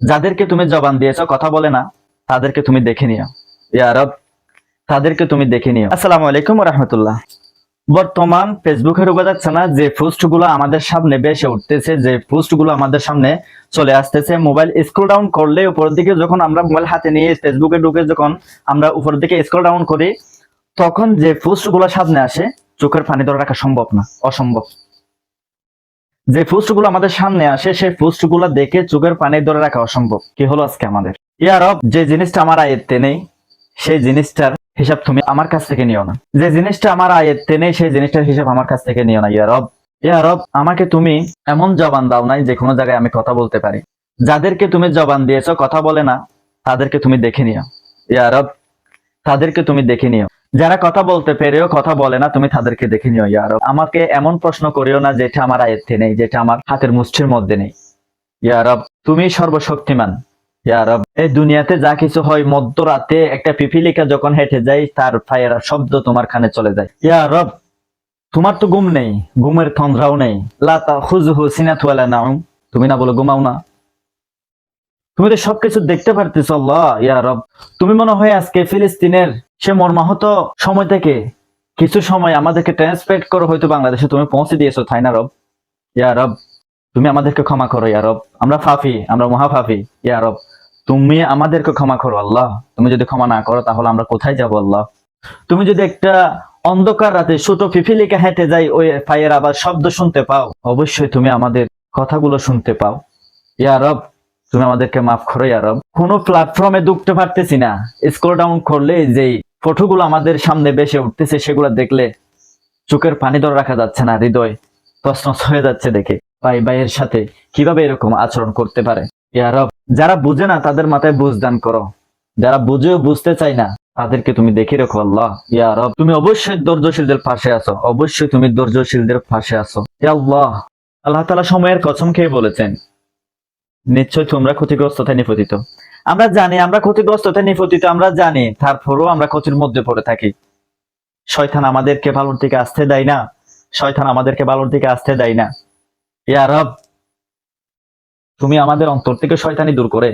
যাদেরকে তুমি জবান দিয়েছ, কথা বলে না, তাদেরকে তুমি দেখে নিও। ইয়া রব, তাদেরকে তুমি দেখে নিও। আসসালামু আলাইকুম রহমতুল্লাহ। বর্তমান ফেসবুকে ঢুকে যাচ্ছে না, যে পোস্টগুলো আমাদের সামনে বেসে উঠতেছে, যে পোস্টগুলো আমাদের সামনে চলে আসতেছে, মোবাইল স্ক্রল ডাউন করলে উপরের দিকে যখন আমরা মোবাইল হাতে নিয়ে ফেসবুকে ঢুকে যখন আমরা উপরের দিকে স্ক্রল ডাউন করি, তখন যে পোস্টগুলো সামনে আসে, চোখের পানি ধরে রাখা সম্ভব না, অসম্ভব। যে পোস্ট আমাদের সামনে আসে, সেই পোস্ট দেখে চোখের পানি ধরে রাখা অসম্ভব। কি হলো আজকে আমাদের? ইয়ারব যে জিনিসটা আমার আয়ত্তে নেই, সেই জিনিসটার হিসাব তুমি আমার কাছ থেকে নিও না। যে জিনিসটা আমার আয়ত্তে নেই, সেই জিনিসটার হিসাব আমার কাছ থেকে নিও না ইয়ারব ইয়ারব আমাকে তুমি এমন জবান দাও নাই যে কোনো জায়গায় আমি কথা বলতে পারি। যাদেরকে তুমি জবান দিয়েছ, কথা বলে না, তাদেরকে তুমি দেখে নিও। ইয়ার ইয়ারব তাদেরকে তুমি দেখে নিও। যারা কথা বলতে পেরেও কথা বলে না, তুমি তাদেরকে দেখে নিও ইয়ারব আমাকে এমন প্রশ্ন করিও না যেটা আমার আয়ত্তে নেই, যেটা আমার হাতের মুষ্টির মধ্যে নেই। ইয়ারব তুমি সর্বশক্তিমান। ইয়ারব এই দুনিয়াতে যা কিছু হয়, মধ্যরাতে একটা পিপিলিকা যখন হেঁটে যায়, তার ফায়ার শব্দ তোমার কানে চলে যায়। ইয়ারব তোমার তো ঘুম নেই, ঘুমের তন্দ্রাও নেই। লাতা খুজহু সিনাতুয়ালা নাও তুমি না বলো ঘুমাও না। তুমি তো সবকিছু দেখতে পারতেছ, আল্লাহ, ইয়া রব। তুমি মনে হয় আজকে ফিলিস্তিনের সে মর্মাহত সময় থেকে কিছু সময় আমাদেরকে ট্রান্সপেক্ট করো, হয়তো বাংলাদেশে তুমি পৌঁছে দিয়েছ, তাই না, রব? ইয়া রব, তুমি আমাদেরকে ক্ষমা করো, ইয়া রব। আমরা ফাফি, আমরা মহাফাফি ইয়া রব। তুমি আমাদেরকে ক্ষমা করো, আল্লাহ। তুমি যদি ক্ষমা না করো, তাহলে আমরা কোথায় যাব, আল্লাহ? তুমি যদি একটা অন্ধকার রাতে ছোট পিপিলিকা হেঁটে যাই, ওই পায়ের আবার শব্দ শুনতে পাও, অবশ্যই তুমি আমাদের কথাগুলো শুনতে পাও। ইয়া রব তুমি আমাদেরকে মাফ করো ইয়া রব কোনো প্ল্যাটফর্মে ঢুকতে পারতেছি না। স্ক্রল ডাউন করলে যেই ফটোগুলো আমাদের সামনে বেসে উঠতেছে, সেগুলো দেখলে চোখের পানি ধরে রাখা যাচ্ছে না, হৃদয় তছনছ হয়ে যাচ্ছে দেখে। ভাই, ভাইয়ের সাথে কীভাবে এরকম আচরণ করতে পারে? ইয়া রব যারা বুঝে না, তাদের মাথায় বুঝ দান করো। যারা বুঝেও বুঝতে চায় না, তাদেরকে তুমি দেখে রেখো, আল্লাহ। ইয়া রব তুমি অবশ্যই ধৈর্যশীলদের পাশে আছো। অবশ্যই তুমি ধৈর্যশীলদের পাশে আছো। আল্লাহ। আল্লাহ তালা সময়ের কসম খেয়ে বলেছেন নিশ্চয় তোমরা ক্ষতিগ্রস্ততায় নিপতিত। আমরা জানি, আমরা ক্ষতিগ্রস্ততায় নিপতিত, আমরা জানি, তারপরেও আমরা ক্ষতির মধ্যে পড়ে থাকি। শয়তান আমাদেরকে ভালোর দিকে আসতে দেয় না। শয়তান আমাদেরকে ভালোর দিকে আসতে দেয় না। ইয়া রব, তুমি আমাদের অন্তর থেকে শয়তানি দূর করে।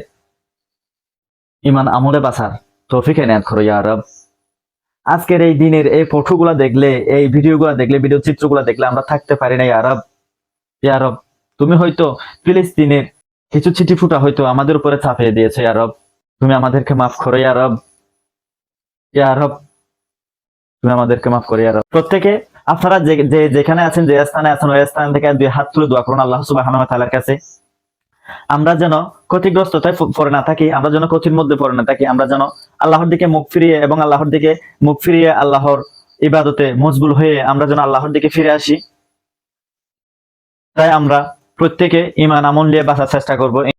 ইমান আমলে বাসার তৌফিক এনায়ত করো, ইয়া রব। আজকের এই দিনের এই ফটোগুলা দেখলে, এই ভিডিওগুলো দেখলে, ভিডিও চিত্রগুলো দেখলে আমরা থাকতে পারি না, ইয়া রব। ইয়া রব, তুমি হয়তো ফিলিস্তিনের কিছু চিঠি ফুটা হয়তো আমাদের উপরে চাপিয়ে দিয়েছে ইয়া রব। তুমি আমাদেরকে মাফ করো ইয়া রব। ইয়া রব। তুমি আমাদেরকে মাফ করো ইয়া রব। প্রত্যেকে আপনারা যে যেখানে আছেন, যে স্থানে আছেন, ওই স্থান থেকে দুই হাত তুলে দোয়া করুন আল্লাহ সুবহানাহু ওয়া তাআলার কাছে। আমরা যেন ক্ষতিগ্রস্ততায় পড়ে না থাকি, আমরা যেন ক্ষতির মধ্যে পড়ে না থাকি, আমরা যেন আল্লাহর দিকে মুখ ফিরিয়ে এবং আল্লাহর দিকে মুখ ফিরিয়ে আল্লাহর ইবাদতে মজবুল হয়ে আমরা যেন আল্লাহর দিকে ফিরে আসি। তাই আমরা প্রত্যেকে ইমান আমল নিয়ে বাঁচার চেষ্টা করব।